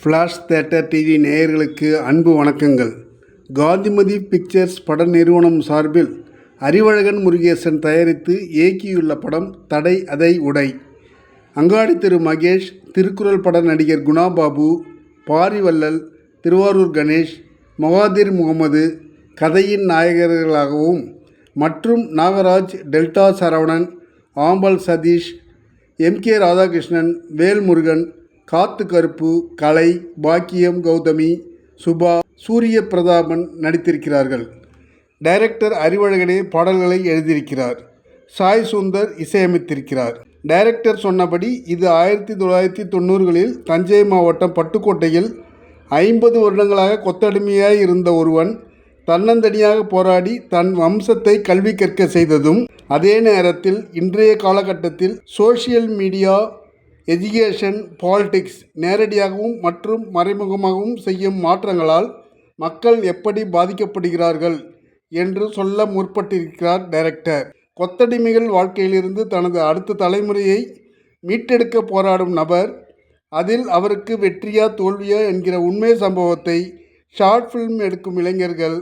Flash theatre TV நேயர்களுக்கு அன்பு வணக்கங்கள். காந்திமதி பிக்சர்ஸ் பட நிறுவனம் சார்பில் அறிவழகன் முருகேசன் தயாரித்து இயக்கியுள்ள படம் தடை அதை உடை. அங்காடி திரு மகேஷ் திருக்குறள் பட நடிகர் குணாபாபு பாரிவள்ளல் திருவாரூர் கணேஷ் மொகாதிர் முகமது கதையின் நாயகர்களாகவும் மற்றும் Nagaraj delta Saravanan Ambal Sathish M K Radhakrishnan Velmurugan Kaathu Karuppu Kalai பாக்கியம் கௌதமி சுபா சூரிய பிரதாபன் நடித்திருக்கிறார்கள். டைரக்டர் அறிவழகனே பாடல்களை எழுதியிருக்கிறார். சாய் சுந்தர் இசையமைத்திருக்கிறார். டைரக்டர் சொன்னபடி இது ஆயிரத்தி தொள்ளாயிரத்தி தொண்ணூறுகளில் தஞ்சை மாவட்டம் பட்டுக்கோட்டையில் ஐம்பது வருடங்களாக கொத்தடிமையாய் இருந்த ஒருவன் தன்னந்தனியாக போராடி தன் வம்சத்தை கல்வி கற்க செய்ததும் அதே நேரத்தில் இன்றைய காலகட்டத்தில் சோஷியல் மீடியா எஜுகேஷன் பாலிடிக்ஸ் நேரடியாகவும் மற்றும் மறைமுகமாகவும் செய்யும் மாற்றங்களால் மக்கள் எப்படி பாதிக்கப்படுகிறார்கள் என்று சொல்ல முற்பட்டிருக்கிறார் டைரக்டர். கொத்தடிமைகள் வாழ்க்கையிலிருந்து தனது அடுத்த தலைமுறையை மீட்டெடுக்க போராடும் நபர் அதில் அவருக்கு வெற்றியா தோல்வியா என்கிற உண்மை சம்பவத்தை ஷார்ட் ஃபிலிம் எடுக்கும் இளைஞர்கள்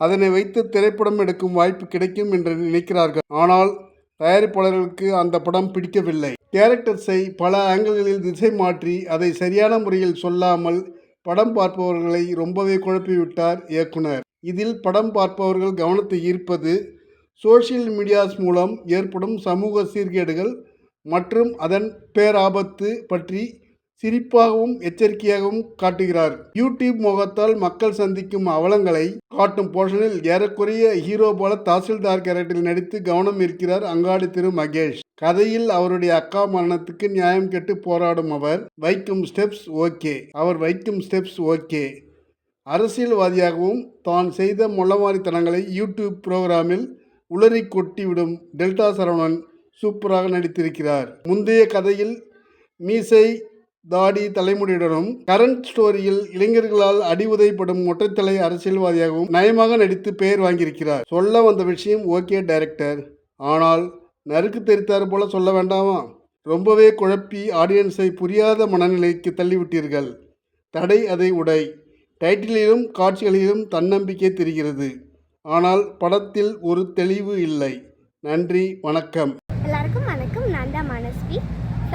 அதனை வைத்து திரைப்படம் எடுக்கும் வாய்ப்பு கிடைக்கும் என்று நினைக்கிறார்கள். ஆனால் தயாரிப்பாளர்களுக்கு அந்த படம் பிடிக்கவில்லை. கேரக்டர்ஸை பல ஆங்கிள்களில் திசை மாற்றி அதை சரியான முறையில் சொல்லாமல் படம் பார்ப்பவர்களை ரொம்பவே குழப்பிவிட்டார் இயக்குனர். இதில் படம் பார்ப்பவர்கள் கவனத்தை ஈர்ப்பது சோஷியல் மீடியாஸ் மூலம் ஏற்படும் சமூக சீர்கேடுகள் மற்றும் அதன் பேராபத்து பற்றி சிரிப்பாகவும் எச்சரிக்கையாகவும் காட்டுகிறார். யூடியூப் முகத்தால் மக்கள் சந்திக்கும் அவலங்களை காட்டும் போர்ஷனில் ஏறக்குறைய ஹீரோ போல தாசில்தார் கேரக்டரில் நடித்து கவனம் இருக்கிறார் அங்காடி திரு மகேஷ். கதையில் அவருடைய அக்கா மரணத்துக்கு நியாயம் கேட்டு போராடும் அவர் வைக்கும் ஸ்டெப்ஸ் ஓகே. அவர் வைக்கும் ஸ்டெப்ஸ் ஓகே. அரசியல்வாதியாகவும் தான் செய்த முள்ளமாரித்தனங்களை யூடியூப் புரோகிராமில் உளறி கொட்டிவிடும் டெல்டா சரவணன் சூப்பராக நடித்திருக்கிறார். முந்தைய கதையில் மீசை தாடி தலைமுடியுடனும் கரண்ட் ஸ்டோரியில் இளைஞர்களால் அடிவுதைப்படும் மொட்டைத்தலை அரசியல்வாதியாகவும் நயமாக நடித்து பெயர் வாங்கியிருக்கிறார். சொல்ல வந்த விஷயம் ஓகே டைரக்டர். ஆனால் நறுக்கு தெரித்தார் போல சொல்ல வேண்டாமா? ரொம்பவே குழப்பி ஆடியன்ஸை புரியாத மனநிலைக்கு தள்ளிவிட்டீர்கள். தடை அதை உடை. டைட்டிலிலும் காட்சிகளிலும் தன்னம்பிக்கை தெரிகிறது. ஆனால் படத்தில் ஒரு தெளிவு இல்லை. நன்றி வணக்கம். எல்லாருக்கும் வணக்கம். நான் தான் மனஸ்வி.